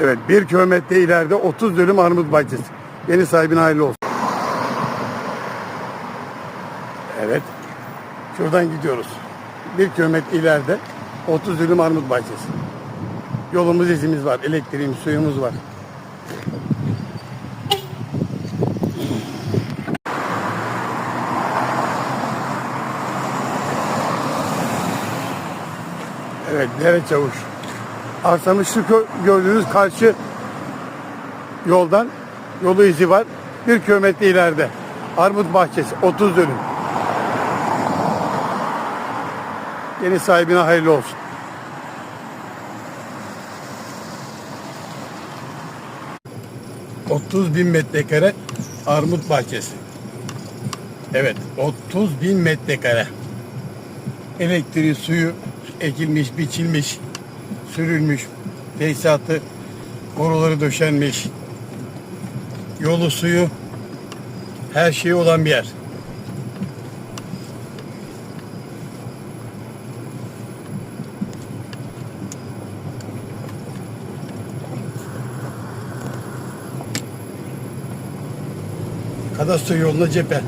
Evet bir kilometre ileride 30 dönüm armut bahçesi. Yeni sahibine hayırlı olsun. Evet. Şuradan gidiyoruz. Bir kilometre ileride 30 dönüm armut bahçesi. Yolumuz izimiz var. Elektriğimiz, suyumuz var. Evet, Dere Çavuş. Gö- gördüğünüz karşı yoldan yolu izi var. Bir kilometre ileride. Armut bahçesi 30 dönüm. Yeni sahibine hayırlı olsun. ...30 bin metrekare armut bahçesi. Evet, 30 bin metrekare. Elektriği, suyu ekilmiş, biçilmiş, sürülmüş, tesisatı, boruları döşenmiş, yolu, suyu, her şeyi olan bir yer. Kadastro yoluna cephe.